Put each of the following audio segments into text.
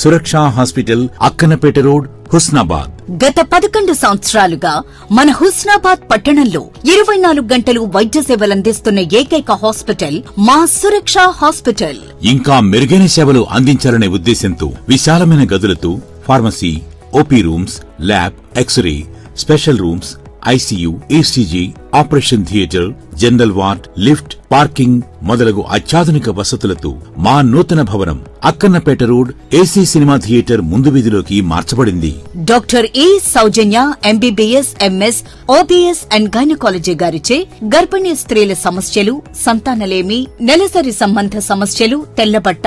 Suraksha hospital Akkanapet road Husnabad. గత పదకొండు సంవత్సరాలుగా మన హుస్నాబాద్ పట్టణంలో ఇరవై నాలుగు గంటలు వైద్య సేవలందిస్తున్న ఏకైక హాస్పిటల్ మా సురక్ష హాస్పిటల్. ఇంకా మెరుగైన సేవలు అందించాలనే ఉద్దేశంతో విశాలమైన గదులతో pharmacy OP rooms lab X-ray special rooms ICU ECG operation theatre general ward lift parking మొదలగు అత్యాధునిక వసతులతో మా నూతన భవనం Akkannapet road AC cinema theatre ముందు వీధిలోకి మార్చబడింది. Doctor A Soujanya MBBS MS OBS and gynaecology గారిచే గర్భిణీ స్త్రీల సమస్యలు సంతానలేమి నెలసరి సంబంధ సమస్యలు తెల్లబట్ట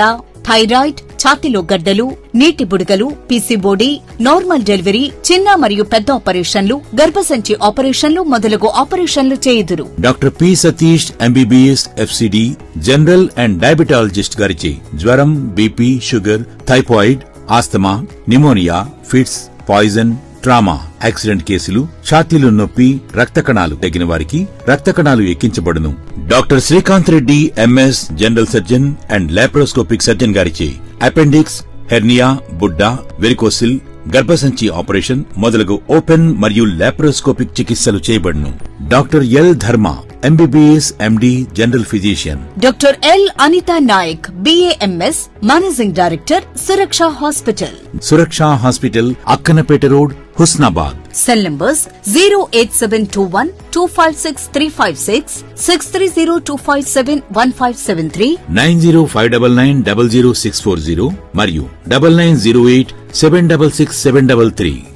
థైరాయిడ్ ఛాతీలో గడ్డలు నీటి బుడగలు పీసీబోడీ నార్మల్ డెలివరీ చిన్న మరియు పెద్ద ఆపరేషన్లు గర్భసంచి ఆపరేషన్లు మొదలగు ఆపరేషన్లు చేయుదురు. Doctor P Satish MBBS FCD general and diabetologist గారిచే జ్వరం BP sugar typhoid asthma pneumonia fits poison trauma accident కేసులు ఛాతీలో నొప్పి రక్త కణాలు తగిన వారికి రక్త కణాలు ఎక్కించబడును. Doctor Srikanth Reddy MS general surgeon and laparoscopic surgeon గారిచే అపెండిక్స్ హెర్నియా బుడ్డ వెరికోసిల్ గర్భసంచి ఆపరేషన్ మొదలగు ఓపెన్ మరియు లాప్రోస్కోపిక్ చికిత్సలు చేయబడును. Doctor L Dharma MBBS MD General Physician. Dr. L. Anita Naik, BAMS, Managing Director, Suraksha Hospital. Suraksha Hospital, Akkanapeta Road, Husnabad. Cell numbers 08721-256-356-630-257-1573 90599-00640 మరియు 9908-766-733.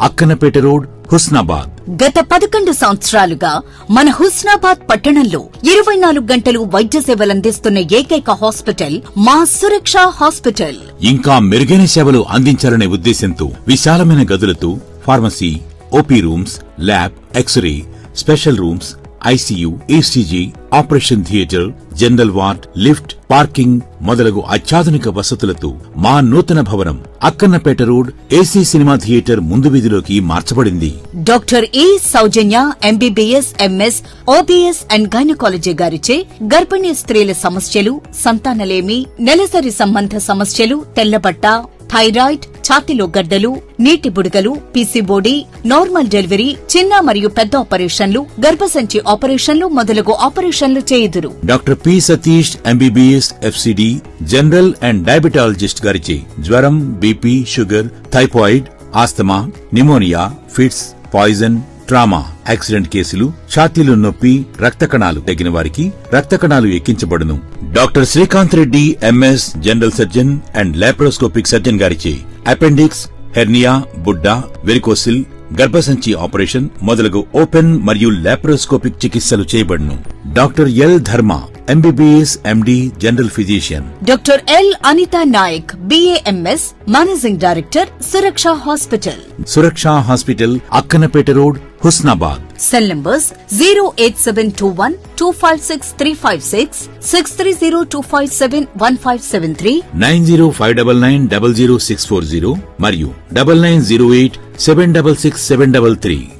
Akkanapet road Husnabad. గత పదకొండు సంవత్సరాలుగా మన హుస్నాబాద్ పట్టణంలో ఇరవై నాలుగు గంటలు వైద్య సేవలందిస్తున్న ఏకైక హాస్పిటల్ మా సురక్ష హాస్పిటల్. ఇంకా మెరుగైన సేవలు అందించాలనే ఉద్దేశంతో విశాలమైన గదులతో pharmacy OP rooms lab X-ray special rooms ICU ECG operation theatre general ward lift parking మొదలగు అత్యాధునిక వసతులతో మా నూతన భవనం Akkannapet road AC cinema theatre ముందు వీధిలోకి మార్చబడింది. Doctor A Soujanya MBBS MS OBS and gynaecology గారిచే గర్భిణీ స్త్రీల సమస్యలు సంతానలేమి నెలసరి సంబంధ సమస్యలు తెల్లబట్ట థైరాయిడ్ ఛాతీలో గడ్డలు నీటి బుడగలు పీసీబోడీ నార్మల్ డెలివరీ చిన్న మరియు పెద్ద ఆపరేషన్లు గర్భసంచి ఆపరేషన్లు మొదలగు ఆపరేషన్లు చేయుదురు. Doctor P Satish MBBS FCD general and diabetologist గారిచే జ్వరం BP sugar typhoid asthma pneumonia fits poison trauma accident కేసులు ఛాతీలో నొప్పి రక్త కణాలు తగిన వారికి రక్త కణాలు ఎక్కించబడును. Doctor Srikanth Reddy MS general surgeon and laparoscopic surgeon గారిచే అపెండిక్స్ హెర్నియా బుడ్డ వెరికోసిల్ గర్భసంచి ఆపరేషన్ మొదలగు ఓపెన్ మరియు లాప్రోస్కోపిక్ చికిత్సలు చేయబడును. Doctor L Dharma MBBS MD general physician. Doctor L Anitha Naik BAMS managing director Suraksha hospital. Suraksha hospital Akkanapet road Husnabad. Cell numbers 08721 256356 630257 1573 9059 00640 Mario 9908 766733.